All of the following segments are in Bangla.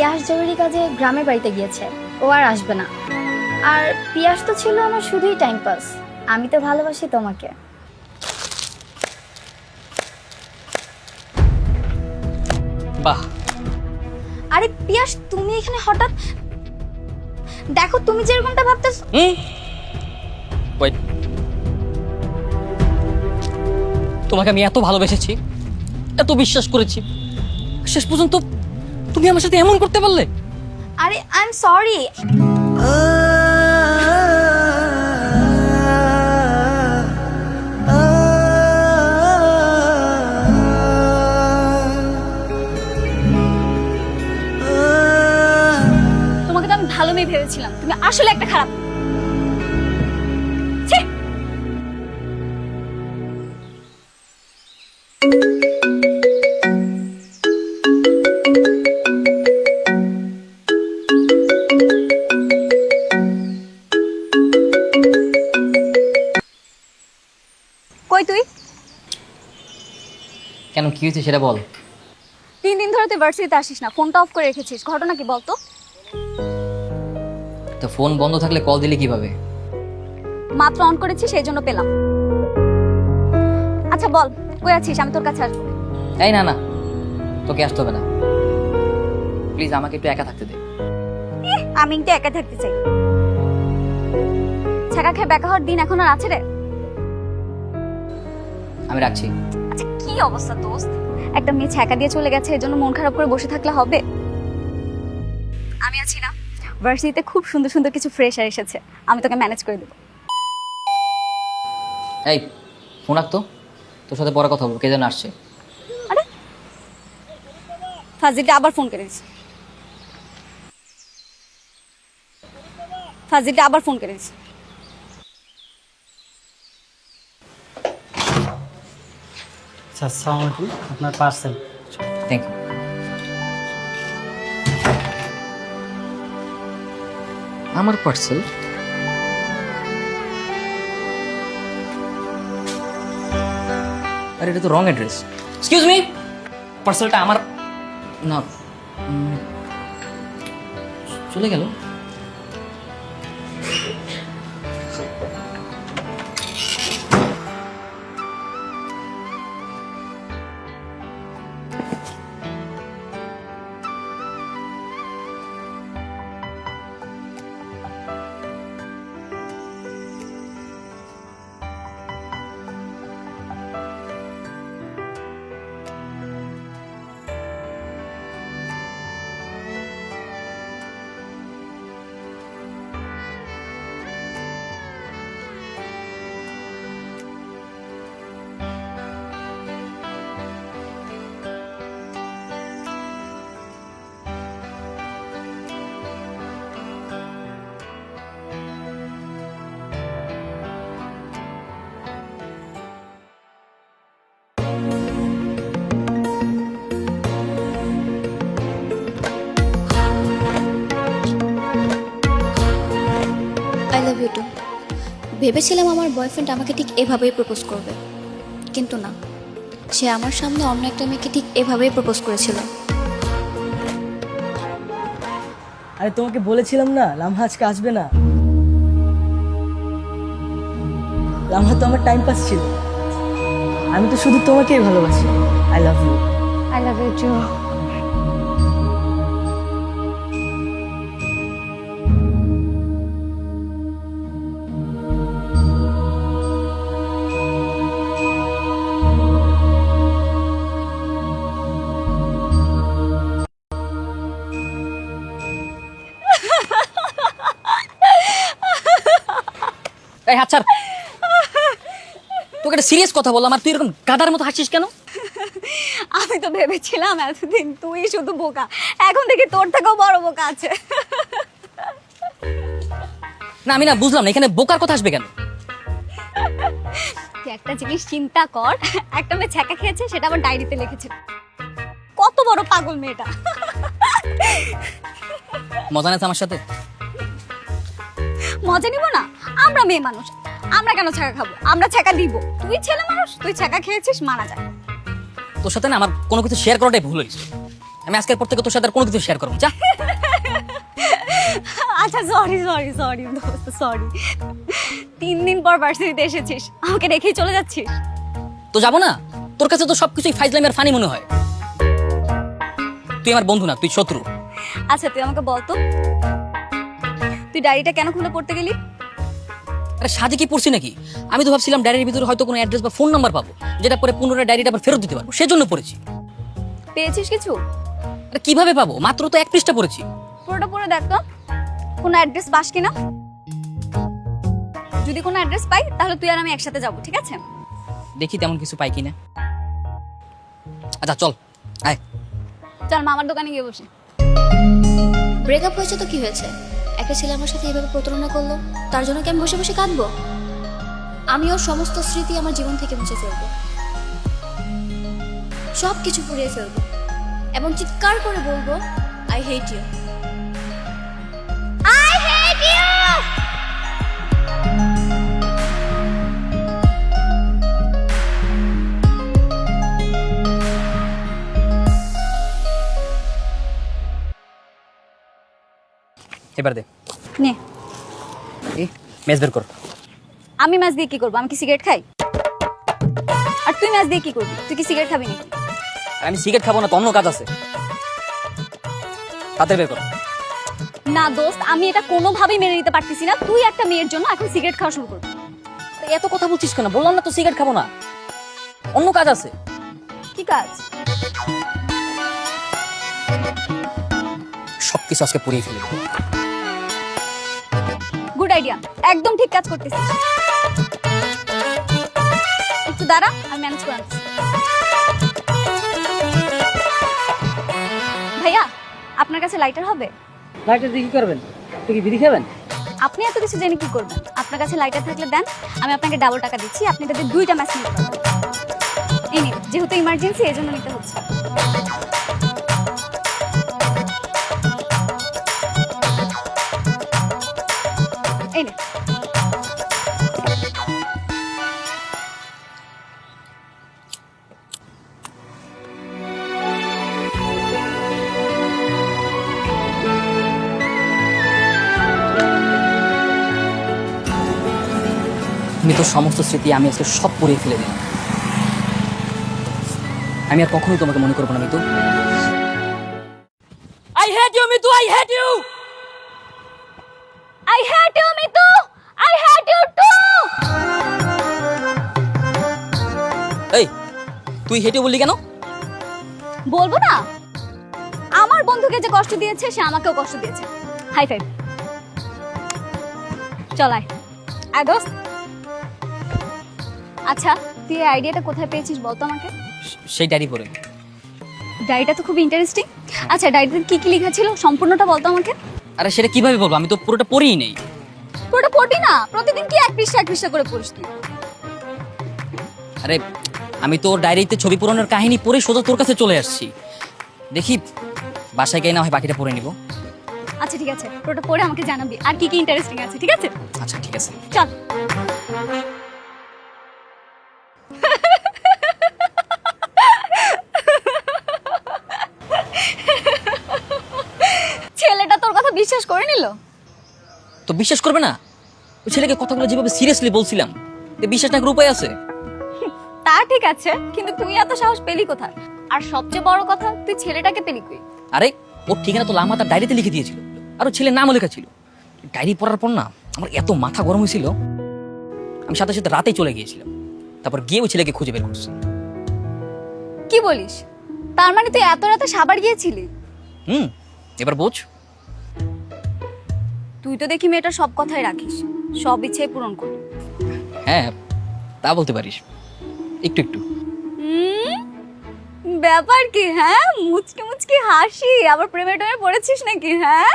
পিয়াস জরুরি কাজে গ্রামের বাড়িতে গিয়েছে। ও আর আসবে না। আর পিয়াস তো ছিল আমার শুধুই টাইম পাস আমি তো ভালোবাসি তোমাকে। বাহ। আরে পিয়াস তুমি এখানে হঠাৎ দেখো তুমি যেরকমটা ভাবতেছ ওয়েট তোমাকে আমি এত ভালোবেসেছি এত বিশ্বাস করেছি। শেষ পর্যন্ত তুমি আমার সাথে এমন করতে পারলে? আরে আই এম সরি তোমাকে তো আমি ভালো মেয়ে ভেবেছিলাম। তুমি আসলে একটা খারাপ কই তুই? কেন কি হয়েছে সেটা বল। তিন দিন ধরে তুই ভার্সিটিতে আসিস না ফোনটা অফ করে রেখেছিস ঘটনা কি বলতো? তো ফোন বন্ধ থাকলে কল দিলে কীভাবে? মাত্র অন করেছি সেই জন্য পেলাম। আচ্ছা বল কই আছিস? আমি তোর কাছে আসব। এই না না তোকে আসতে হবে না। প্লিজ আমাকে একটু একা থাকতে দে। আমি কিন্তু একা থাকতে চাই। ছাকা খেয়ে বেকা হওয়ার দিন এখন আর আছে রে? আমি রাখছি। আচ্ছা কি অবস্থা দোস্ত? একটা মেয়ে ছ্যাঁকা দিয়ে চলে গেছে এজন্য মন খারাপ করে বসে থাকলে হবে? আমি আছি না। ভার্সিটিতে খুব সুন্দর সুন্দর কিছু ফ্রেশার এসেছে। আমি তোকে ম্যানেজ করে দেবো। এই ফোন রাখতো তোর সাথে পরে কথা বলব কে যেন আসছে। আরে! ফাজিলটা আবার ফোন করে দিচ্ছে ফাজিলটা আবার ফোন করে দিচ্ছে আচ্ছা আসসালামু আলাইকুম। আপনার পার্সেল থ্যাংক ইউ আমার পার্সেল আরে, এটা তো রং অ্যাড্রেস এক্সকিউজ মি পার্সেলটা আমার না চলে গেল। ভেবেছিলাম আমার বয়ফ্রেন্ড আমাকে ঠিক এভাবেই প্রপোজ করবে। কিন্তু না সে আমার সামনে অন্য একটা মেয়েকে ঠিক এভাবেই প্রপোজ করেছিল। আরে তোমাকে বলেছিলাম না লামহা আজকে আসবে না। লামহা তো আমার টাইম পাস ছিল। আমি তো শুধু তোমাকেই ভালোবাসি। I love you I love you too হাত ছাড়। তোকে একটা সিরিয়াস কথা বললাম আর তুই এরকম গাদার মতো হাসিস কেন? আমি তো ভেবেছিলাম এতদিন তুই শুধু বোকা। এখন থেকে তোর থেকেও বড় বোকা আছে। না আমি না বুঝলাম না এখানে বোকার কথা আসবে কেন? তুই একটা জিনিস চিন্তা কর একটা মেয়ে ছ্যাঁকা খেয়েছে সেটা আবার ডায়েরিতে লিখেছে। কত বড় পাগল মেয়েটা। মজা নেই আমার সাথে? মজা নিব না? আমরা মেয়ে মানুষ। আমরা কেন ছ্যাঁকা খাব? আমরা ছ্যাঁকা দিব। তুই ছেলে মানুষ তুই ছ্যাঁকা খেয়েছিস মানা যায় তোর সাথে না আমার কোনো কিছু শেয়ার করাটাই ভুল হয়েছে। আমি আজকের পর থেকে তোর সাথে আর কোনো কিছু শেয়ার করব যা। আচ্ছা সরি সরি সরি দোস্ত সরি তিন দিন পর ভার্সিটিতে এসেছিস। আমাকে রেখেই চলে যাচ্ছিস? তো যাব না? তোর কাছে তো সবকিছুই ফাইজলামি আর ফানি মনে হয়। তুই আমার বন্ধু না তুই শত্রু। আচ্ছা তুই আমাকে বল তো। তুই ডায়েরিটা কেন খুলে পড়তে গেলি? আরে সাজে কি পড়ছি নাকি? আমি তো ভাবছিলাম ডায়েরির ভিতরে হয়তো কোনো অ্যাড্রেস বা ফোন নাম্বার পাবো যেটা পরে পুনরায় ডায়েরিটা আবার ফেরত দিতে পারব সেজন্য পড়েছি। পেয়েছিস কিছু? আরে কীভাবে পাবো? মাত্র তো এক পৃষ্ঠা পড়েছি। পুরোটা পড়ে দেখ তো কোনো অ্যাড্রেস পাস কিনা? যদি কোনো অ্যাড্রেস পাই তাহলে তুই আর আমি একসাথে যাব ঠিক আছে? দেখি তেমন কিছু পাই কিনা। আচ্ছা চল আয়। চল মামার দোকানে গিয়ে বসে। ব্রেকআপ হয়েছে তো কি হয়েছে? একটা ছেলে আমার সাথে এভাবে প্রতারণা করল, তার জন্য কি আমি বসে বসে কাঁদবো? আমি ওর সমস্ত স্মৃতি আমার জীবন থেকে মুছে ফেলব। সব কিছু পুড়িয়ে ফেলব। এবং চিৎকার করে বলব আই হেট ইউ এবার দে। নে। এই মেজ বের কর। আমি মাছ দিয়ে কি করব? আমি কি সিগারেট খাই? আর তুই মাছ দিয়ে কি করবি? তুই কি সিগারেট খাবি নাকি? আমি সিগারেট খাব না তো অন্য কাজ আছে। তাতে বের কর। না দোস্ত আমি এটা কোনোভাবেই মেনে নিতে পারতেছি না। তুই একটা মেয়ের জন্য এখন সিগারেট খাওয়া শুরু করবি এত কথা বলছিস কেন? বললাম না তো সিগারেট খাব না। অন্য কাজ আছে। কি কাজ? সবকিছু আজকে পুড়িয়ে ফেলে আইডিয়া একদম ঠিক কাজ করতেছিস। একটু দাঁড়া আমি ম্যানেজ করে ভাইয়া আপনার কাছে লাইটার হবে? লাইটার দিয়ে কি করবেন? আপনি কি বিড়ি খাবেন? আপনি এত কিছু জেনে কি করবেন? আপনার কাছে লাইটার থাকলে দেন আমি আপনাকে ডাবল টাকা দিচ্ছি আপনি তাদের দুইটা ম্যাচ নিতে পারবেন। এই নিন যেহেতু ইমার্জেন্সি এই জন্য নিতে হচ্ছে। আমি তোর সমস্ত স্মৃতি আমি আজকে সব পুড়িয়ে ফেলে দিলাম। আমি আর কখনোই তোমাকে মনে করব না Mitu. I hate you Mitu I hate you I hate you Mitu I hate you too এই তুই হেঁটে বললি কেন? বলব না? আমার বন্ধুকে যে কষ্ট দিয়েছে সে আমাকেও কষ্ট দিয়েছে। হাই ফাইভ চলায় আয় দোস্ত। আচ্ছা তুই এই আইডিয়াটা কোথায় পেয়েছিস বলতো আমাকে? সেই ডায়েরি পড়ে। ডায়েরিটা তো খুব ইন্টারেস্টিং আচ্ছা ডায়েরিতে কি কি লেখা ছিল? সম্পূর্ণটা বলতো আমাকে। আরে সেটা কীভাবে বলব আমি তো পুরোটা পড়েই নেই। পুরোটা পড়ি না? প্রতিদিন কি এক পৃষ্ঠা এক পৃষ্ঠা করে পড়িস তুই? আরে আমি তোর ডায়েরিতে ছবি পূরণের কাহিনী পড়ে সোজা তোর কাছে চলে আসছি। দেখি বাসায় গিয়ে না হয় বাকিটা পড়ে নিব। আচ্ছা ঠিক আছে। পুরোটা পড়ে আমাকে জানাবি। আর কি কি ইন্টারেস্টিং আছে ঠিক আছে? আচ্ছা ঠিক আছে। চল। বিশ্বাস করবে না? ওই ছেলেকে কথাগুলো যেভাবে সিরিয়াসলি বলছিলাম এ বিশ্বাস না করার উপায় আছে? তা ঠিক আছে কিন্তু তুই এত সাহস পেলি কোথায়? আর সবচেয়ে বড় কথা তুই ছেলেটাকে পেলি কই? আরে ওর ঠিকানা তো লামা তার ডায়েরিতে লিখে দিয়েছিল আর ওর ছেলের নামও লেখা ছিল। ডায়েরি পড়ার পর না আমার এত মাথা গরম হয়েছিল আমি সাথে সাথে রাতেই চলে গিয়েছিলাম। তারপর গিয়ে ওই ছেলেকে খুঁজে বের করছি। কি বলিস? তার মানে তুই এত রাতে সাবার গিয়েছিলি? হুম এবার বোঝ। তুই তো দেখি মেয়েটা সব কথাই রাখিস। সব ইচ্ছে পূরণ কর হ্যাঁ তা বলতে পারিস। একটু একটু। ব্যাপার কি হ্যাঁ? মুচকি মুচকি হাসি। আবার প্রেমে টেমে পড়েছিস নাকি হ্যাঁ?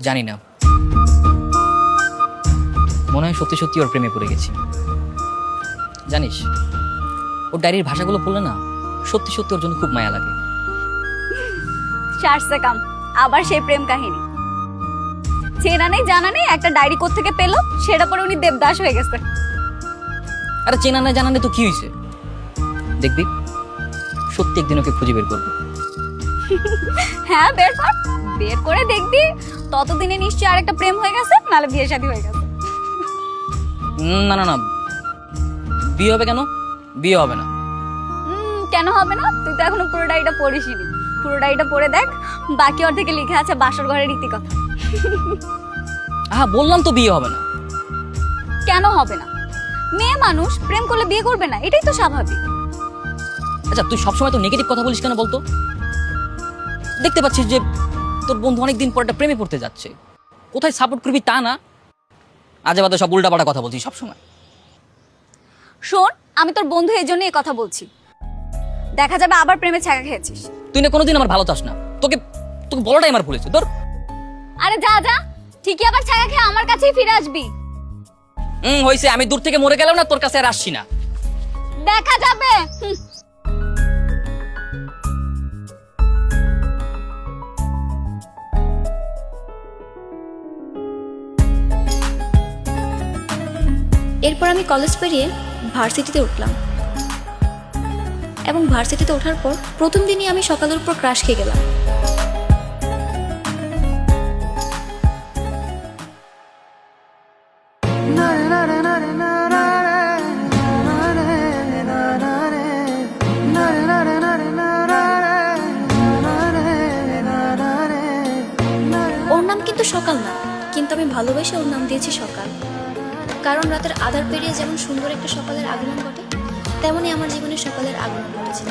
জানি না। মনে হয় সত্যি সত্যি ওর প্রেমে পড়ে গেছি। জানিস ওর ডায়েরির ভাষাগুলো পড়লে না সত্যি সত্যি ওর জন্য খুব মায়া লাগে। সারসে কাম। আবার সেই প্রেম কাহিনী। চেনা নেই জানা নেই একটা ডায়েরি থেকে পেল সেটা পরে উনি দেবদাস হয়ে গেছে। আরে চেনা না জানা নেই তো কি হয়েছে? দেখবি সত্যি একদিন ওকে খুঁজে বের করব। হ্যাঁ বের কর বের করে দেখবি ততদিনে নিশ্চয়ই আরেকটা প্রেম হয়ে গেছে নাহলে বিয়ে শাদী হয়ে গেছে। না না না বিয়ে হবে কেন? বিয়ে হবে না। হুম কেন হবে না? তুই তো এখনও পুরো ডায়েরিটা পড়িসনি পুরো ডায়েরিটা পড়ে দেখ। বাকি অর্ধেকে লিখে আছে বাসর ঘরের রীতিকথা। হ্যাঁ বললাম তো বিয়ে হবে না। কেন হবে না? মেয়ে মানুষ প্রেম করলে বিয়ে করবে না এটাই তো স্বাভাবিক। আচ্ছা তুই সবসময় তো নেগেটিভ কথা বলিস কেন বলতো? দেখতে পাচ্ছিস যে তোর বন্ধু অনেকদিন পর একটা প্রেমে পড়তে যাচ্ছে। কোথায় সাপোর্ট করবি তা না। আজে বাদে সব উল্টাপাল্টা কথা বলছিস সবসময়। শোন আমি তোর বন্ধু এই জন্য কথা বলছি। দেখা যাবে আবার প্রেমে ছাকা খেয়েছিস। তুই না কোনোদিন আমার ভালো চাস না। তোকে তোকে বলাটাই আমার ভুলেছে তোর আরে যা যা। ঠিকই আবার ছাকা খেয়ে আমার কাছেই ফিরে আসবি। হুম হয়েছে আমি দূর থেকে মরে গেলাম না তোর কাছে আর আসছি না। দেখা যাবে। এরপর আমি কলেজ পেরিয়ে ভার্সিটিতে উঠলাম। এবং ভার্সিটিতে ওঠার পর প্রথম দিনই আমি সকালের উপর ক্রাশ খেয়ে গেলাম। ওর নাম কিন্তু সকাল না, কিন্তু আমি ভালোবেসে ওর নাম দিয়েছি সকাল। কারণ রাতের আধার পেরিয়ে যেমন সুন্দর একটা সকালের আগমন ঘটে তেমনই আমার জীবনে সকলের আগমন ঘটেছিল।